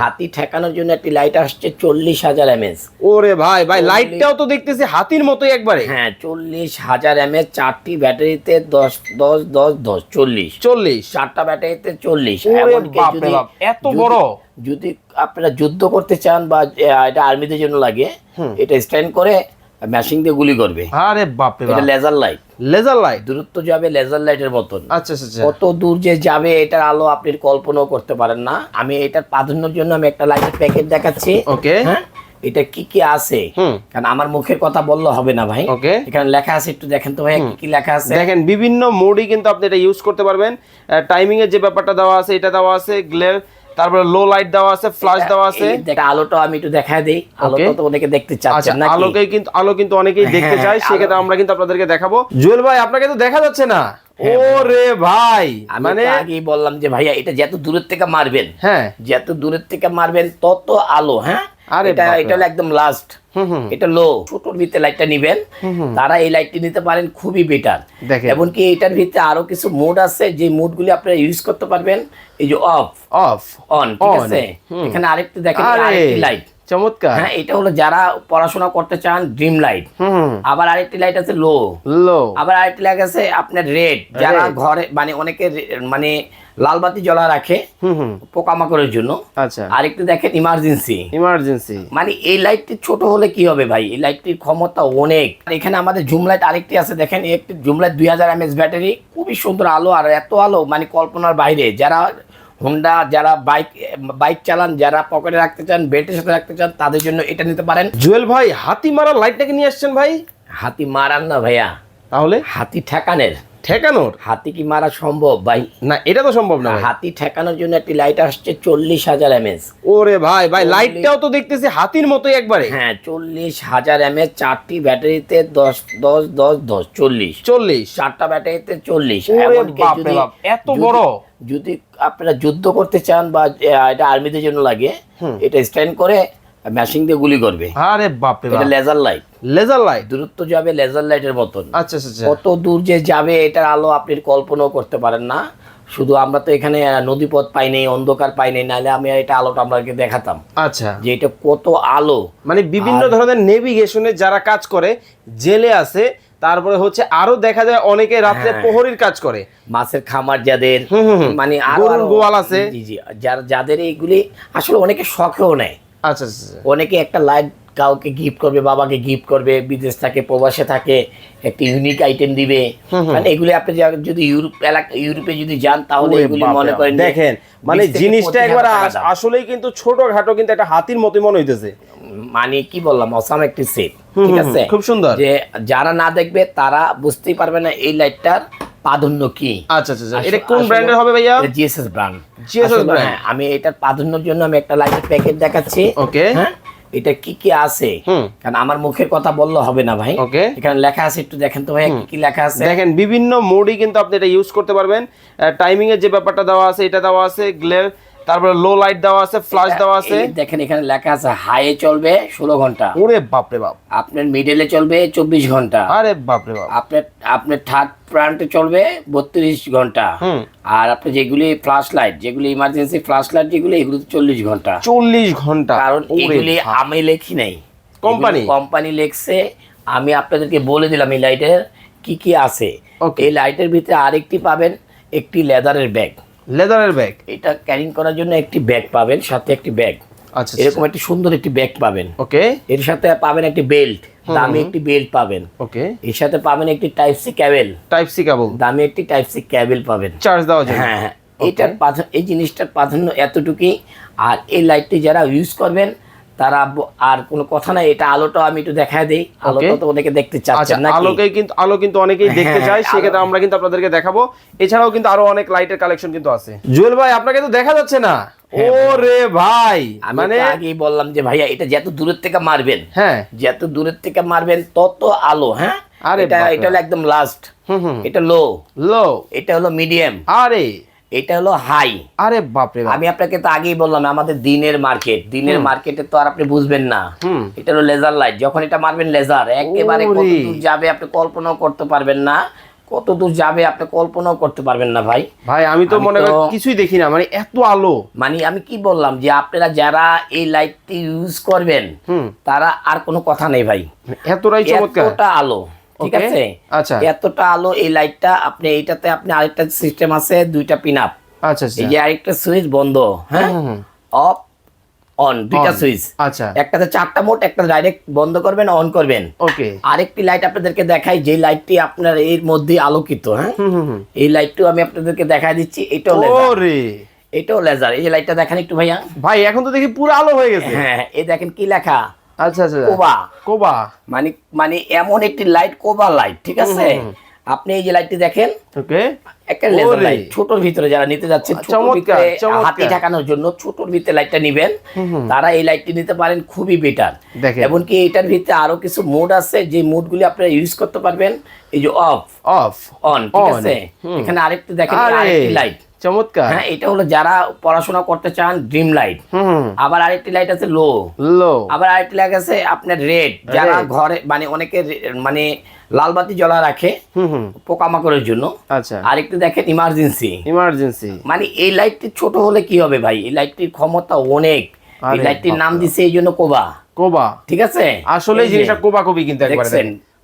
হাতি ঠেকানোর জন্য একটি লাইট আসছে চল্লিশ হাজার এমএস ওরে ভাই ভাই লাইটটাও তো দেখতেছি হাতির মতোই একবারে। হ্যাঁ চল্লিশ হাজার এমএস চারটি ব্যাটারিতে দশ দশ দশ দশ চল্লিশ। চল্লিশ। চারটা ব্যাটারিতে চল্লিশ। এত বড়? যদি আপনারা যুদ্ধ করতে চান বা এটা আর্মিদের জন্য লাগে এটা স্ট্যান্ড করে মেশিন দিয়ে গুলি করবে। আরে বাপরে এটা লেজার লাইট লেজার লাইট দূরত্ব যাবে লেজার লাইটের মতন। আচ্ছা আচ্ছা আচ্ছা। কত দূর যে যাবে এটার আলো আপনি কল্পনাও করতে পারেন না। আমি এটার প্রাধান্যর জন্য আমি একটা লাইটের প্যাকেট দেখাচ্ছি। ওকে হ্যাঁ? এটা কি কি আছে? কারণ আমার মুখের কথা বললে হবে না ভাই। ওকে এখানে লেখা আছে একটু দেখেন তো ভাই কি কি লেখা আছে? দেখেন বিভিন্ন মোডই কিন্তু আপনি এটা ইউজ করতে পারবেন। টাইমিং এর যে ব্যাপারটা দেওয়া আছে এটা দেওয়া আছে গ্লেয়ার তারপরে লো লাইট দেওয়া আছে ফ্ল্যাশ দেওয়া আছে। দেখ- আলোটা আমি একটু দেখায় দেই। আলোটা তো অনেকে দেখতে আচ্ছা চাচ্ছেন নাকি? আলোকে কিন্তু আলো কিন্তু অনেকেই দেখতে হ্যাঁ, চায় সেক্ষেত্রে আমরা কিন্তু আপনাদেরকে দেখাবো। জুয়েল ভাই আপনাকে তো দেখা যাচ্ছে না। ওরে ভাই মানে আগেই বললাম যে ভাইয়া এটা যত দূরের থেকে মারবেন হ্যাঁ। যত দূরের থেকে মারবেন তত আলো হ্যাঁ? আরে এটা এটা হলো একদম লাস্ট এটা লো ছোটর ভিতরে লাইটটা নিবেন। তারা এই লাইটটি নিতে পারেন খুবই বেটার এমনকি এটার ভিতরে আরও কিছু মোড আছে যে মোডগুলি আপনারা ইউজ করতে পারবেন। এই যে অফ অফ অন ঠিক আছে। এখানে আরেকটু দেখেন আরে। আরেকটি লাইট চমৎকার। হ্যাঁ এটা হলো যারা পড়াশোনা করতে চান ড্রিম লাইট আবার আরেকটি লাইট আছে লো লো আবার আরেকটি লাইট আছে আপনার রেড যারা ঘরে মানে অনেকে মানে লাল বাতি জ্বলা রাখে পোকামাকড়ের জন্য। আচ্ছা। আরেকটি দেখেন ইমার্জেন্সি ইমার্জেন্সি মানে এই লাইটটি ছোট হলে কি হবে ভাই? এই লাইটটির ক্ষমতা অনেক। আর এখানে আমাদের জুম লাইট আরেকটি আছে দেখেন একটি জুম লাইট দুই হাজার এমএস ব্যাটারি খুবই সুন্দর আলো আর এত আলো মানে কল্পনার বাইরে। যারা হোন্ডা যারা বাইক বাইক চালান যারা পকেটে রাখতে চান বেল্টের সাথে রাখতে চান তাদের জন্য এটা নিতে পারেন। জুয়েল ভাই হাতি মারা লাইটটাকে নিয়ে আসছেন ভাই? হাতি মারান না ভাইয়া। তাহলে? হাতি ঠেকানের। ঠেকানোর? হাতি কি মারা সম্ভব ভাই? না এটা তো সম্ভব না হাতি ঠেকানোর জন্য একটি লাইট আসছে চল্লিশ হাজার এমএস ওরে ভাই ভাই লাইটটাও তো দেখতেছি হাতির মতোই একবারে। হ্যাঁ চল্লিশ হাজার এমএস চারটি ব্যাটারিতে দশ দশ দশ দশ চল্লিশ। চল্লিশ। চারটা ব্যাটারিতে চল্লিশ। এত বড়? যদি আপনারা যুদ্ধ করতে চান বা এটা আর্মিদের জন্য লাগে এটা স্ট্যান্ড করে মেশিন দিয়ে গুলি করবে। আরে বাপরে এটা লেজার লাইট লেজার লাইট দূরত্ব যাবে লেজার লাইটের মতন। আচ্ছা আচ্ছা আচ্ছা। কত দূর যে যাবে এটার আলো আপনি কল্পনাও করতে পারেন না। শুধু আমরা তো এখানে নদীপথ পাই নাই অন্ধকার পাই নাই নাহলে আমি এটা আলোটা আপনাকে দেখাতাম। আচ্ছা। যে এটা কত আলো। মানে বিভিন্ন ধরনের নেভিগেশনে যারা কাজ করে জেলে আছে তারপরে হচ্ছে আরও দেখা যায় অনেকে রাত্রে হ্যাঁ। প্রহরীর কাজ করে মাছের খামার যাদের। মানে গরুর গোয়াল আছে। যাদের এইগুলি আসলে অনেকে শখেও নেয় আচ্ছা আচ্ছা আচ্ছা। অনেকে একটা লাইট কাউকে গিফট করবে বাবাকে গিফট করবে বিদেশ থাকে প্রবাসে থাকে একটা ইউনিক আইটেম দিবে। মানে এগুলি আপনি যদি ইউরোপ এলাকা ইউরোপে যদি যান তাহলে এগুলি মনে করেন দেখেন মানে জিনিসটা একবার। আসলেই কিন্তু ছোটখাটো কিন্তু একটা হাতির মতোই মনে হইতেছে। মানে কি বললাম অসাম একটি সেট ঠিক আছে? খুব সুন্দর। যে যারা না দেখবে তারা বুঝতেই পারবে না এই লাইটটার প্রাধান্য কি। আচ্ছা আচ্ছা আচ্ছা। এটা কোন ব্র্যান্ডের হবে ভাইয়া? GSS brand GSS brand। আমি এটার প্রাধান্যর জন্য আমি একটা লাইটের প্যাকেট দেখাচ্ছি। ওকে হ্যাঁ? এটা কি কি আছে। কারণ আমার মুখের কথা বললে হবে না ভাই। ওকে। এখানে লেখা আছে একটু দেখেন তো ভাই কি কি লেখা আছে? দেখেন বিভিন্ন মোডই কিন্তু আপনি এটা ইউজ করতে পারবেন। টাইমিং এর যে ব্যাপারটা দেওয়া আছে এটা দেওয়া আছে গ্লেয়ার তারপরে লো লাইট দেওয়া আছে ফ্ল্যাশ দেওয়া আছে। দেখেন এখানে লেখা আছে হাইয়ে চলবে ষোলো ঘণ্টা। ওরে বাপরে বাপ। আপনার মিডলে চলবে চব্বিশ ঘণ্টা। আরে বাপরে বাপ। আপনার আপনার থার্ড প্রান্তে চলবে বত্রিশ ঘণ্টা। হুম। আর আপনার যেগুলি ফ্ল্যাশ লাইট যেগুলি ইমার্জেন্সি ফ্ল্যাশ লাইট যেগুলি এগুলো চল্লিশ ঘণ্টা। চল্লিশ ঘণ্টা। কারণ এগুলি আমি লেখি নাই। কোম্পানি? কোম্পানি লেখছে আমি আপনাদেরকে বলে দিলাম এই লাইটের কি কি আছে. এই লাইটের ভিতরে আরেকটি পাবেন একটি লেদারের ব্যাগ লেদারের ব্যাগ এটা ক্যারিং করার জন্য একটি ব্যাগ পাবেন সাথে একটি ব্যাগ আচ্ছা এরকম একটি সুন্দর একটি ব্যাগ পাবেন। ওকে। এর সাথে পাবেন একটি বেল্ট দামি একটি বেল্ট পাবেন। ওকে। এর সাথে পাবেন একটি type C cable type C cable দামি একটি টাইপ সি ক্যাবেল পাবেন। চার্জ দেওয়া যায় হ্যাঁ এটার এইটার এই জিনিসটার প্রাধান্য এতটুকুই। আর এই লাইটটি যারা ইউজ করবেন তারা আর কোনো কথা নাই এটা আলোটা আমি একটু দেখা দিই। আলোটা তো অনেকে দেখতে আচ্ছা চাচ্ছেন না আলোকে কিন্তু আলো কিন্তু অনেকেই দেখতে হ্যাঁ, চায় সেক্ষেত্রে আমরা কিন্তু আপনাদেরকে দেখাবো। এছাড়াও কিন্তু আরও অনেক লাইটের কালেকশন কিন্তু আছে। জুয়েল ভাই আপনাকে তো দেখা যাচ্ছে না? ওরে ভাই! মানে আগেই বললাম যে ভাইয়া এটা যত দূরের থেকে মারবেন হ্যাঁ। যত দূরের থেকে মারবেন তত আলো হ্যাঁ? আরে এটা এটা হলো একদম লাস্ট হুম হুম। এটা লো লো এটা হলো মিডিয়াম আরে। এটা হলো হাই। আরে বাপরে আমি আপনাকে তো আগেই বললাম আমাদের দিনের মার্কেট। দিনের মার্কেটে তো আর আপনি বুঝবেন না। এটা হলো লেজার লাইট। যখন এটা মারবেন লেজার একেবারে কত দূর যাবে আপনি কল্পনাও করতে পারবেন না। কত দূর যাবে আপনি কল্পনাও করতে পারবেন না ভাই। ভাই আমি তো মনে করি কিছুই দেখি না মানে এত আলো। মানে আমি কি বললাম যে আপনারা যারা এই লাইটটি ইউজ করবেন তারা আর কোনো কথা নেই ভাই। এতটাই চমৎকার। এতটা আলো। ঠিক আছে? আচ্ছা। এতটা আলো এই লাইটটা আপনি এইটাতে আপনি আরেকটা সিস্টেম আছে দুইটা পিন আপ আচ্ছা আচ্ছা। এই যে আরেকটা সুইচ বন্ধ হ্যাঁ। অফ অন দুইটা সুইচ আচ্ছা। একটাতে চারটা মোট একটা ডাইরেক্ট বন্ধ করবেন অন করবেন। ওকে আরেকটি লাইট আপনাদেরকে দেখাই যে লাইটটি আপনার এর মধ্যে আলোকিত হ্যাঁ? এই লাইটটিও আমি আপনাদেরকে দেখাই দিচ্ছি এটাও ওরে! এটাও লেজার এই যে লাইটটা দেখেন একটু ভাইয়া। ভাই এখন তো দেখি পুরো আলো হয়ে গেছে। হ্যাঁ এই দেখেন কি লেখা? আচ্ছা আচ্ছা কোবা। কোবা। মানে মানে এমন একটি লাইট কোবা লাইট ঠিক আছে? আপনি এই যে লাইটটি দেখেন ওকে। একটা লেজার লাইট ছোটর ভিতরে যারা নিতে চমৎকার, হাতি ঢাকানোর জন্য ছোটর ভিতরে লাইটটা নিবেন। তারা এই লাইটটি নিতে পারেন খুবই বেটার। এমনকি এটার ভিতরে আরও কিছু মোড আছে যে মোডগুলি আপনারা ইউজ করতে পারবেন এই যে অফ অফ অন ঠিক আছে? এখানে আরেকটি দেখেন আরেকটি লাইট চমৎকার। হ্যাঁ এটা হলো যারা পড়াশোনা করতে চান ড্রিম লাইট আবার আরেকটি লাইট আছে লো লো আবার আরেকটি লাইট আছে আপনার রেড যারা ঘরে মানে অনেকে মানে লাল বাতি জ্বলা রাখে পোকামাকড়ের জন্য। আচ্ছা। আরেকটি দেখেন ইমার্জেন্সি ইমার্জেন্সি মানে এই লাইটটি ছোট হলে কি হবে ভাই? এই লাইটটির ক্ষমতা অনেক। এই লাইটটির নাম। দিছে এই জন্য কোবা। কোবা। ঠিক আছে? আসলে জিনিসটা কোবা কবি কিন্তু একবারে।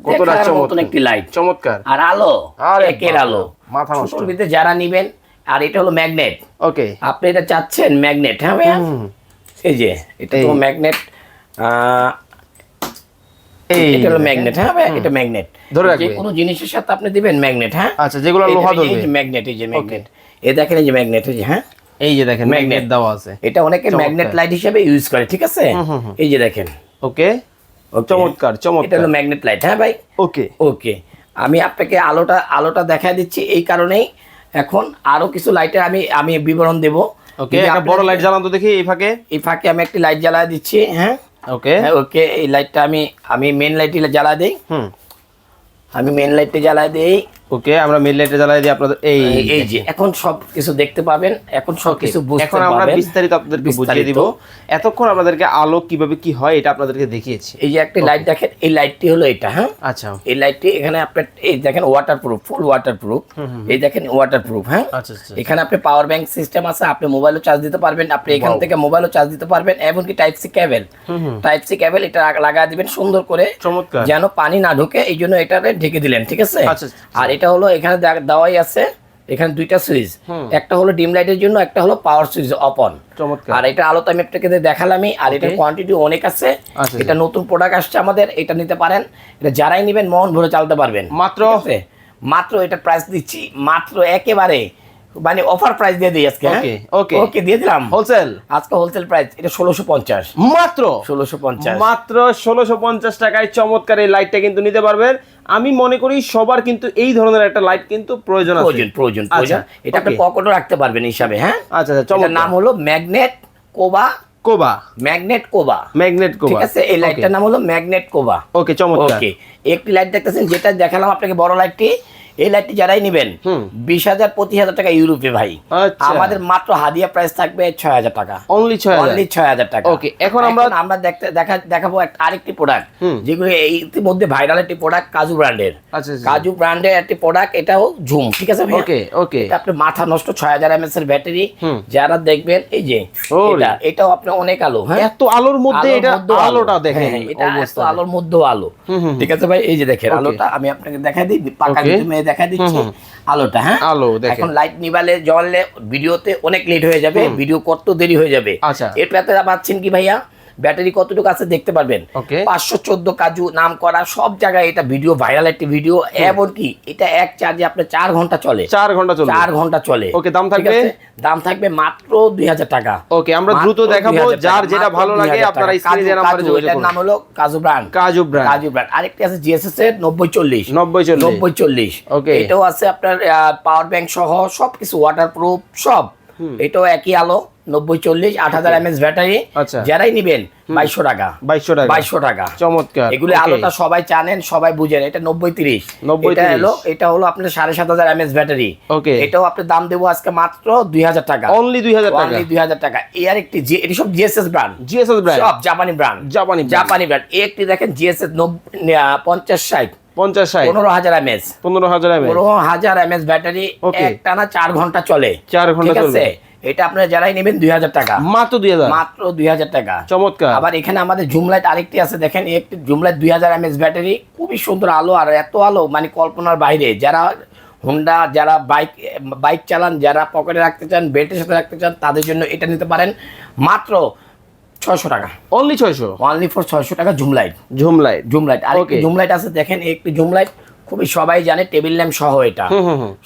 কতটা চমৎকার। একটি লাইট চমৎকার। আর আলো? আরে একের আলো। মাথা নষ্ট। যারা নিবেন আর এটা হলো ম্যাগনেট। ওকে আপনি এটা চাচ্ছেন ম্যাগনেট হ্যাঁ ভাইয়া? এই যে এটা তো ম্যাগনেট এই এটা হলো দেখেন। ম্যাগনেট হ্যাঁ ভাইয়া? এটা ম্যাগনেট। ধরে যে রাখবে। কোনো জিনিসের সাথে আপনি দিবেন ম্যাগনেট হ্যাঁ? আচ্ছা যেগুলো লোহা ধরবে। ম্যাগনেট এই যে ম্যাগনেট। এই দেখেন এই যে ম্যাগনেট এই যে হ্যাঁ? এই যে দেখেন ম্যাগনেট দেওয়া আছে। এটা অনেকে ম্যাগনেট লাইট হিসেবে ইউজ করে ঠিক আছে? এই যে দেখেন। ওকে Okay. চমৎকার এটা চমৎকার হলো ম্যাগনেট লাইট হ্যাঁ ভাই? ওকে ওকে আমি আপনাকে আলোটা আলোটা দেখায় দিচ্ছি এই কারণেই। এখন আরও কিছু লাইটের আমি আমি বিবরণ দেবো। ওকে একটা বড় লাইট জ্বালান তো দেখি এই ফাঁকে। এই ফাঁকে আমি একটি লাইট জ্বালা দিচ্ছি হ্যাঁ। ওকে হ্যাঁ ওকে এই লাইটটা আমি আমি মেন লাইটটি জ্বালা দিই। হুম। আমি মেন লাইটটি জ্বালা দিই। ওকে আমরা মিড লাইটে জ্বালাই দিই আপনাদের এই এই- যে এখন সব কিছু দেখতে পাবেন এখন সব কিছু বুঝতে এখন আমরা বিস্তারিত আপনাদেরকে বুঝিয়ে দিব। এতক্ষণ আলো কীভাবে কি হয় এটা আপনাদেরকে দেখিয়েছি। এই যে একটা লাইট দেখেন এই লাইটটি হলো এটা হ্যাঁ? আচ্ছা। এই লাইটটি এখানে আপনার এই দেখেন ফুল এই দেখেন হ্যাঁ? আচ্ছা আচ্ছা এখানে আপনি পাওয়ার ব্যাংক সিস্টেম আছে আপনি মোবাইলও চার্জ দিতে পারবেন আপনি এখান. থেকে মোবাইলও চার্জ দিতে পারবেন এমনকি type C cable type C cable এটা লাগা দিবেন সুন্দর করে চমৎকার। যেন পানি না ঢোকে এই জন্য এটাতে ঢেকে দিলেন ঠিক আছে? আচ্ছা, আচ্ছা। আর এটা হলো এখানে দেওয়াই আছে এখানে দুইটা সুইচ একটা হলো ডিম লাইটের জন্য একটা হলো পাওয়ার সুইচ অপন আর এটা আলো তো আমি আপনাকে দেখালামই আর এটার কোয়ান্টিটি অনেক আছে। এটা নতুন প্রোডাক্ট আসছে আমাদের এটা নিতে পারেন। এটা যারাই নেবেন মন ভরে চালাতে পারবেন। মাত্র? মাত্র এটা প্রাইস দিচ্ছি মাত্র একেবারে মানে অফার প্রাইস দিয়ে দিই আজকে ওকে okay. ওকে দিয়ে দিলাম। হোলসেল আজকে হোলসেল প্রাইস এটা ষোলোশো পঞ্চাশ। মাত্র? ষোলোশো পঞ্চাশ। মাত্র ষোলোশো পঞ্চাশ টাকায় চমৎকার এই লাইটটা কিন্তু নিতে পারবেন। আমি মনে করি সবার কিন্তু এই ধরনের একটা লাইট কিন্তু প্রয়োজন আছে। প্রয়োজন প্রয়োজন প্রয়োজন। আচ্ছা, এটা আপনি. পকেটও রাখতে পারবেন হিসাবে হ্যাঁ? আচ্ছা আচ্ছা নাম হলো ম্যাগনেট কোবা কোবা ম্যাগনেট কোবা ম্যাগনেট কোবা ঠিক আছে? এই লাইটটার নাম হলো ম্যাগনেট কোবা ওকে চমৎকার। ওকে একটি লাইট দেখতেছেন যেটা দেখালাম আপনাকে বড় লাইটটি এই লাইটটি যারাই নেবেন। বিশ হাজার পঁচিশ হাজার টাকা ইউরোপে ভাই আচ্ছা। আমাদের মাত্র হাদিয়া প্রাইস থাকবে ছয় হাজার টাকা অনলি ছয় হাজার অনলি ছয় হাজার টাকা ওকে এখন আমরা- আমরা দেখতে দেখা দেখাবো আরেকটি প্রোডাক্ট যেগুলো ইতিমধ্যে ভাইরাল একটি প্রোডাক্ট কাজু ব্র্যান্ডের। কাজু ব্র্যান্ডের একটি প্রোডাক্ট এটাও ঝুম ঠিক আছে ওকে ওকে। এটা আপনার মাথা নষ্ট ছয় হাজার এমএস এর ব্যাটারি যারা দেখবেন এই যে এটা এটাও আপনার অনেক আলো। হ্যাঁ? এত আলোর মধ্যে এটা আলোটা দেখেন হ্যাঁ, এটা এত আলোর মধ্যেও আলো। ঠিক আছে ভাই? এই যে দেখেন আলোটা আমি আপনাকে দেখাই দিই পাকা Okay. মেয়ে দেখা দিচ্ছি আলোটা হ্যাঁ? আলো দেখেন। এখন লাইট নিবালে জ্বললে ভিডিওতে অনেক লেট হয়ে যাবে ভিডিও করতে দেরি হয়ে যাবে। আচ্ছা। এটাতে পাচ্ছেন কি ভাইয়া? ব্যাটারি কতটুকু আছে দেখতে পারবেন। পাঁচশো চোদ্দ কাজু নাম করা সব জায়গায় এটা ভিডিও ভাইরাল একটি ভিডিও। এমনকি এটা এক চার্জে আপনার চার ঘণ্টা চলে। চার ঘণ্টা চলে চার ঘণ্টা চলে। ওকে দাম থাকবে? দাম থাকবে মাত্র দুই হাজার টাকা। ওকে আমরা দ্রুত দেখাবো যার যেটা ভালো লাগে আপনারা স্ক্রিনে নাম্বারে যোগাযোগ করুন। নাম হলো কাজু ব্র্যান্ড কাজু ব্র্যান্ড কাজু ব্র্যান্ড আরেকটি আছে জিএসএস এর নব্বই চল্লিশ। নব্বই চল্লিশ। নব্বই চল্লিশ। Okay. এটাও আছে আপনার পাওয়ার ব্যাংক সহ সবকিছু ওয়াটার প্রুফ সব। এটাও একই আলো নব্বই চল্লিশ আট হাজার এমএস ব্যাটারি। আচ্ছা। যারাই নিবেন বাইশশো টাকা। বাইশশো টাকা। বাইশশো টাকা। চমৎকার। এগুলি আলোটা সবাই জানেন সবাই বুঝেন এটা নব্বই তিরিশ। 90 এটা হলো এটা হলো আপনার সাড়ে সাত হাজার এমএস ব্যাটারি। ওকে এটাও আপনার দাম দেবো আজকে মাত্র দুই হাজার টাকা। অনলি দুই হাজার টাকা। দুই হাজার টাকা। এ আর একটি জি এটি সব জিএসএস ব্র্যান্ড জিএসএস ব্র্যান্ড সব জাপানি ব্র্যান্ড জাপানি জাপানি ব্র্যান্ড এই একটি দেখেন জিএসএস পঞ্চাশ ষাট। MS MS battery. একটানা ঘণ্টা চলে। চার ঘণ্টা ঠিক এটা আপনারা যারাই নেবেন দুই হাজার টাকা। মাত্র দুই হাজার। মাত্র দুই হাজার টাকা। চমৎকার। আবার এখানে আমাদের জুম লাইট আরেকটি আছে দেখেন একটি জুম লাইট দুই হাজার এমএস ব্যাটারি। খুবই সুন্দর আলো আর এত আলো মানে কল্পনার বাইরে। যারা হুন্ডা যারা বাইক বাইক চালান যারা পকেটে রাখতে চান বেল্টের সাথে রাখতে চান তাদের জন্য এটা নিতে পারেন। মাত্র ছয়শো টাকা। অনলি ছয়শো? অনলি ফর ছয়শো টাকা zoom light zoom light zoom light আর. জুম লাইট আছে দেখেন একটি জুম লাইট খুবই সবাই জানে টেবিল ল্যাম্প সহ এটা।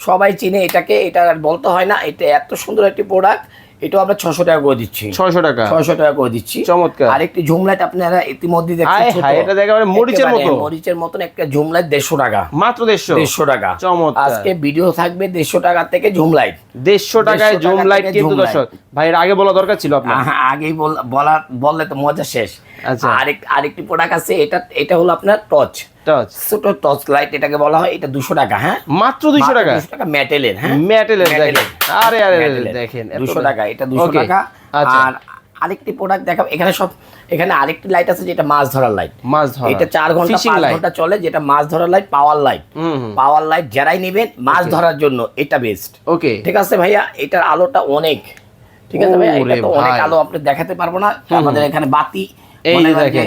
সবাই চিনে এটাকে এটা আর বলতে হয় না এটা এত সুন্দর একটি প্রোডাক্ট এটাও আমরা ছশো টাকা করে দিচ্ছি। ছয়শো টাকা? ছয়শো টাকা করে দিচ্ছি। চমৎকার। আরেকটি ঝুম লাইট আপনারা ইতিমধ্যে দেখছেন এটা দেখে মরিচের মতো। মরিচের মতন একটা ঝুম লাইট দেড়শো টাকা। মাত্র দেড়শো? দেড়শো টাকা। চমৎকার। আজকে ভিডিও থাকবে দেড়শো টাকা থেকে ঝুম লাইট দেড়শো টাকায় 150 জুম লাইট কিন্তু দর্শক ভাই এর আগে বলা দরকার ছিল আপনার? আগেই বলা বললে তো মজা শেষ। আচ্ছা। আরেক আরেকটি প্রোডাক্ট আছে এটা এটা হলো আপনার টর্চ টাচ ছোট টর্চ লাইট এটাকে বলা হয় এটা দুশো টাকা হ্যাঁ? মাত্র দুইশো টাকা? দুশো টাকা মেটেলের হ্যাঁ? মেটেলের দেখেন। আরে আরে দেখেন এত দুশো দাম। টাকা এটা দুশো Okay, টাকা। আচ্ছা। আর আরেকটি প্রোডাক্ট দেখাবো এখানে সব এখানে আরেকটি লাইট আছে যেটা মাছ ধরার লাইট মাছ ধরা এটা চার ঘণ্টা ফিশিং পাঁচ লাইট ঘণ্টা চলে যেটা মাছ ধরার light power light power light যারাই নেবেন মাছ ধরার জন্য এটা বেস্ট ওকে ঠিক আছে ভাইয়া? এটার আলোটা অনেক। ঠিক আছে ভাইয়া? এটা তো অনেক আলো আপনি দেখাতে পারব না। আমাদের এখানে বাতি এই দেখেন।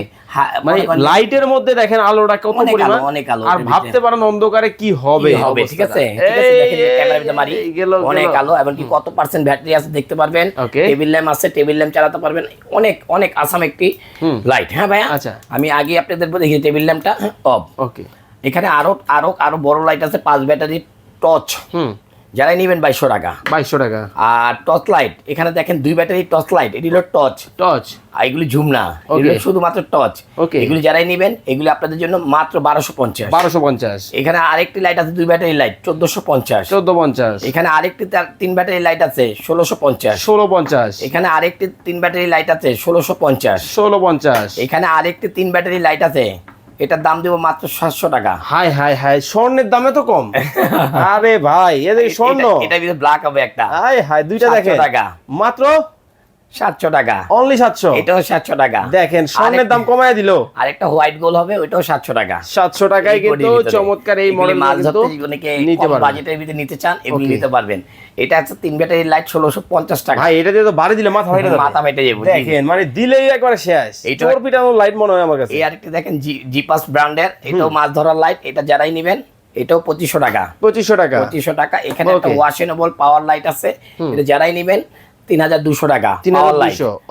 মানে লাইটের মধ্যে দেখেন আলোটা কত পরিমাণ। অনেক আলো আর ভাবতে পারেন অন্ধকারে কি হবে হবে ঠিক আছে? মারি। অনেক আলো এবং কি কত পার্সেন্ট ব্যাটারি আছে দেখতে পারবেন। টেবিল ল্যাম্প আছে টেবিল ল্যাম্প চালাতে পারবেন। অনেক অনেক আসাম একটি লাইট হ্যাঁ ভাইয়া? আচ্ছা। আমি আগে আপনাদের দেখি টেবিল ল্যাম্পটা অফ ওকে এখানে আরও আরও আরও বড় লাইট আছে পাঁচ ব্যাটারি টর্চ হুম। যারাই নেবেন বাইশশো টাকা। বাইশশো টাকা। আর টর্চ লাইট এখানে দেখেন দুই ব্যাটারি টর্চ লাইট এটি হলো টর্চ টচ আর এগুলি ঝুম না এগুলো শুধুমাত্র টর্চ ওকে এগুলি যারাই নেবেন এগুলি আপনাদের জন্য মাত্র বারোশো পঞ্চাশ। বারোশো পঞ্চাশ। এখানে আরেকটি লাইট আছে দুই ব্যাটারি লাইট চোদ্দশো পঞ্চাশ। চোদ্দ পঞ্চাশ। এখানে আরেকটি তিন ব্যাটারি লাইট আছে ষোলোশো পঞ্চাশ। ষোলো পঞ্চাশ। এখানে আরেকটি তিন ব্যাটারি লাইট আছে ষোলোশো পঞ্চাশ। ষোলো পঞ্চাশ। এখানে আরেকটি তিন ব্যাটারি লাইট আছে এটার দাম দেবো মাত্র সাতশো টাকা। হাই হাই হাই স্বর্ণের দামে তো কম। আরে ভাই এদের স্বর্ণ। এটা- ব্ল্যাক হবে একটা। হাই হাই দুইটা দেখে টাকা। মাত্র সাতশো টাকা। অনলি সাতশো? এটাও সাতশো টাকা। দেখেন স্বর্ণের দাম কমায় দিল। আরেকটা হোয়াইট গোল হবে ওইটাও সাতশো টাকা। সাতশো টাকায় কিন্তু চমৎকার এই মডেল মাছ ধরতে অনেকে কম বাজেটের ভিতরে নিতে চান এগুলি নিতে পারবেন। এটা আছে তিন ব্যাটারি লাইট ষোলোশো পঞ্চাশ টাকা। ভাই এটা দিয়ে তো বাড়ি দিলে মাথা হয়ে মাথা ফেটে যাব। দেখেন মানে দিলেই একবারে শেষ। পিটানো লাইট মনে হয় আমার কাছে। এই আরেকটি দেখেন জিপাস ব্র্যান্ডের এটাও মাছ ধরার লাইট এটা যারাই নেবেন এটাও পঁচিশশো টাকা। পঁচিশশো টাকা। পঁচিশশো টাকা। এখানে একটা. ওয়াশেনেবল পাওয়ার লাইট আছে এটা যারাই নেবেন তিন হাজার দুশো টাকা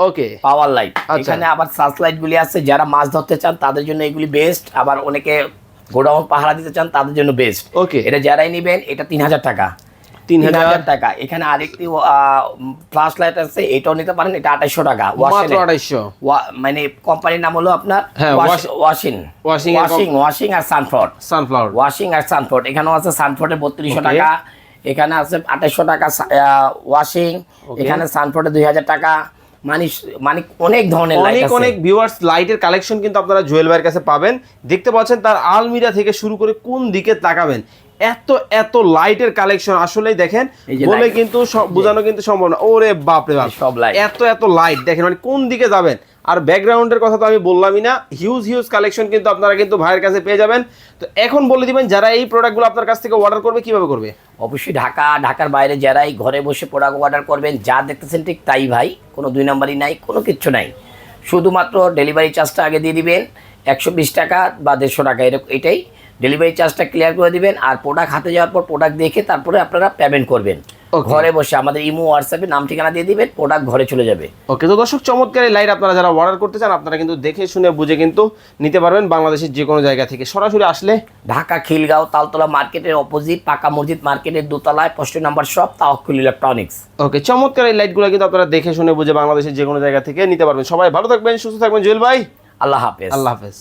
ওকে পাওয়ার লাইট। এখানে আবার সার্চ লাইট গুলি আছে যারা মাছ ধরতে চান তাদের জন্য এগুলি বেস্ট আবার অনেকে গোডাউন পাহারা দিতে চান তাদের জন্য বেস্ট Okay. এটা যারাই নেবেন এটা তিন হাজার টাকা। তিন হাজার? টাকা। এখানে আরেকটি ফ্লাশ লাইট আছে এটাও নিতে পারেন এটা আঠাইশো টাকা। মাত্র ওয়াশের মানে কোম্পানির নাম হলো আপনার ওয়াশিং ওয়াশিং ওয়াশিং ওয়াশিং আর সানফোর্ড সানফ্লাওয়ার ওয়াশিং আর সানফোর্ড এখানেও আছে সানফোর্ডে বত্রিশশো টাকা। এখানে আছে আঠাশশো টাকা ওয়াশিং এখানে সানফোর্টে দুই হাজার টাকা। মানে মানে অনেক ধরনের অনেক অনেক ভিউয়ার্স লাইটের কালেকশন কিন্তু আপনারা জুয়েল ভাইয়ের কাছে পাবেন। দেখতে পাচ্ছেন তার আলমিরা থেকে শুরু করে কোন দিকে তাকাবেন। এত এত লাইটের কালেকশন আসলেই দেখেন বলে কিন্তু বোঝানো কিন্তু সম্ভব না। ওরে বাপ রে বাপ। সব light। এত এত লাইট দেখেন মানে কোন দিকে যাবেন? আর ব্যাকগ্রাউন্ডের কথা তো আমি বললামই না। হিউজ হিউজ কালেকশন কিন্তু আপনারা কিন্তু ভাইয়ের কাছে পেয়ে যাবেন। তো এখন বলে দিবেন যারা এই প্রোডাক্টগুলো আপনার কাছ থেকে অর্ডার করবে কীভাবে করবে? অবশ্যই ঢাকা ঢাকার বাইরে যারাই ঘরে বসে প্রোডাক্ট অর্ডার করবেন যা দেখতেছেন ঠিক তাই ভাই। কোনো দুই নাম্বারই নাই কোনো কিচ্ছু নাই। শুধুমাত্র ডেলিভারি চার্জটা আগে দিয়ে দিবেন। একশো বিশ টাকা বা দেড়শো টাকা এরকম এটাই। ডেলিভারি চার্জটা ক্লিয়ার করে দিবেন আর প্রোডাক্ট হাতে যাওয়ার পর প্রোডাক্ট দেখে তারপরে আপনারা পেমেন্ট করবেন. ঘরে বসে আমাদের ইমো হোয়াটসঅ্যাপে নাম ঠিকানা দিয়ে দিবেন প্রোডাক্ট ঘরে চলে যাবে। ওকে তো দর্শক চমৎকার এই লাইট আপনারা যারা অর্ডার করতে চান আপনারা কিন্তু দেখে শুনে বুঝে কিন্তু নিতে পারবেন বাংলাদেশের যে কোনো জায়গা থেকে। সরাসরি আসলে ঢাকা খিলগাঁও তালতলা মার্কেটের অপোজিট পাকা মসজিদ মার্কেটের দোতলায় post number shop Tawakkul electronics okay চমৎকার এই লাইটগুলো কিন্তু আপনারা দেখে শুনে বুঝে বাংলাদেশের যে কোনো জায়গা থেকে নিতে পারবেন। সবাই ভালো থাকবেন সুস্থ থাকবেন। জুয়েল ভাই আল্লাহ হাফেজ। আল্লাহ হাফেজ।